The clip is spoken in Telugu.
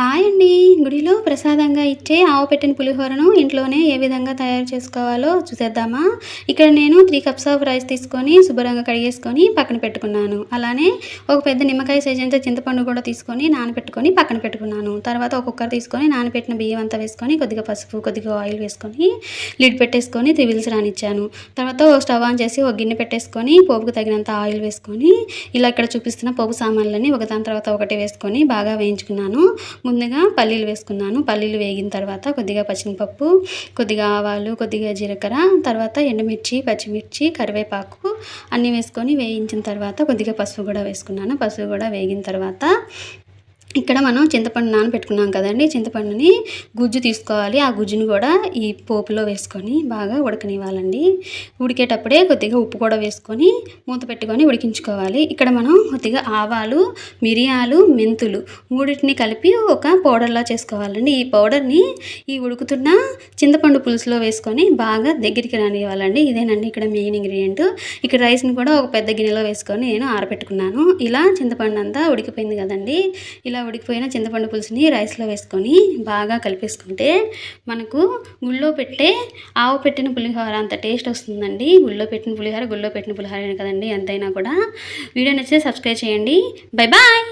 హాయ్ అండి గుడిలో ప్రసాదంగా ఇచ్చే ఆవు పెట్టిన పులిహోరను ఇంట్లోనే ఏ విధంగా తయారు చేసుకోవాలో చూసేద్దామా? ఇక్కడ నేను త్రీ కప్స్ ఆఫ్ రైస్ తీసుకొని శుభ్రంగా కడిగేసుకొని పక్కన పెట్టుకున్నాను. అలానే ఒక పెద్ద నిమ్మకాయ సైజ్ అంత చింతపండు కూడా తీసుకొని నానబెట్టుకొని పక్కన పెట్టుకున్నాను. తర్వాత ఒక కుక్కర్ తీసుకొని నానబెట్టిన బియ్యం అంతా వేసుకొని కొద్దిగా పసుపు కొద్దిగా ఆయిల్ వేసుకొని లిడ్ పెట్టేసుకొని త్రీ విల్స్ రానిచ్చాను. తర్వాత ఒక స్టవ్ ఆన్ చేసి ఒక గిన్నె పెట్టేసుకొని పోపుకు తగినంత ఆయిల్ వేసుకొని ఇలా ఇక్కడ చూపిస్తున్న పోపు సామాన్లన్నీ ఒకదాని తర్వాత ఒకటి వేసుకొని బాగా వేయించుకున్నాను. ముందుగా పల్లీలు వేసుకున్నాను. పల్లీలు వేగిన తర్వాత కొద్దిగా పచ్చిమిపప్పు కొద్దిగా ఆవాలు కొద్దిగా జీలకర్ర తర్వాత ఎండుమిర్చి పచ్చిమిర్చి కరివేపాకు అన్నీ వేసుకొని వేయించిన తర్వాత కొద్దిగా పసుపు కూడా వేసుకున్నాను. పసుపు కూడా వేగిన తర్వాత ఇక్కడ మనం చింతపండు నానబెట్టుకున్నాం కదండి. చింతపండుని గుజ్జు తీసుకోవాలి. ఆ గుజ్జుని కూడా ఈ పోపులో వేసుకొని బాగా ఉడకనివ్వాలండి. ఉడికేటప్పుడే కొద్దిగా ఉప్పు కూడా వేసుకొని మూత పెట్టుకొని ఉడికించుకోవాలి. ఇక్కడ మనం కొద్దిగా ఆవాలు మిరియాలు మెంతులు మూడింటిని కలిపి ఒక పౌడర్లా చేసుకోవాలండి. ఈ పౌడర్ని ఈ ఉడుకుతున్న చింతపండు పులుసులో వేసుకొని బాగా దగ్గరికి రానివ్వాలండి. ఇదేనండి ఇక్కడ మెయిన్ ఇంగ్రీడియంట్. ఇక్కడ రైస్ని కూడా ఒక పెద్ద గిన్నెలో వేసుకొని నేను ఆరబెట్టుకున్నాను. ఇలా చింతపండు అంతా ఉడికిపోయింది కదండి. ఇలా ఉడికిపోయిన చింతపండు పులుసుని రైస్లో వేసుకొని బాగా కలిపేసుకుంటే మనకు గుళ్ళో పెట్టే ఆవు పెట్టిన పులిహోర అంత టేస్ట్ వస్తుందండి. గుళ్ళో పెట్టిన పులిహోర గుళ్ళో పెట్టిన పులిహోర కదండి. ఎంతైనా కూడా. వీడియో నచ్చితే సబ్స్క్రైబ్ చేయండి. Bye bye!